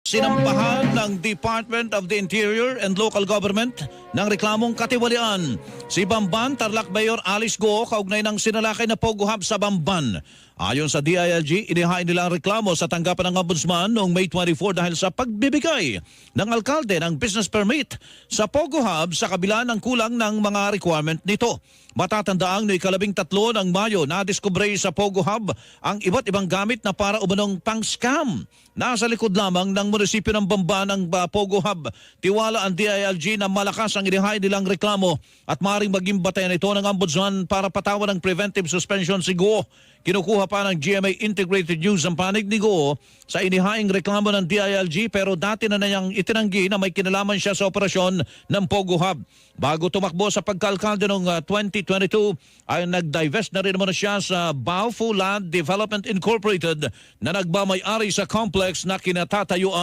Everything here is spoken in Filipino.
Sinampahan ng Department of the Interior and Local Government ng reklamong katiwalian. Si Bamban, Tarlac Mayor Alice Go, kaugnay ng sinalakay na Pogo Hub sa Bamban. Ayon sa DILG, inihain nila ang reklamo sa tanggapan ng Ombudsman noong May 24 dahil sa pagbibigay ng alkalde ng business permit sa Pogo Hub sa kabila ng kulang ng mga requirement nito. Matatandaang noong ikalabing tatlo ng Mayo na diskubre sa Pogo Hub ang iba't ibang gamit na para umanong pang-scam. Nasa likod lamang ng munisipyo ng Bamba ng uh, Pogo Hub. Tiwala ang DILG na malakas ang inihain nilang reklamo at maaaring maging batayan ito ng Ombudsman para patawan ng preventive suspension si Guo. Kinukuha pa ng GMA Integrated News ang panig ni Guo sa inihaing reklamo ng DILG pero dati na niyang itinanggi na may kinalaman siya sa operasyon ng Pogo Hub. Bago tumakbo sa pagkalkalde noong uh, 2022 ay nag-divest na rin naman siya sa Baofu Land Development Incorporated na nagmamay-ari sa complex na kinatatayuan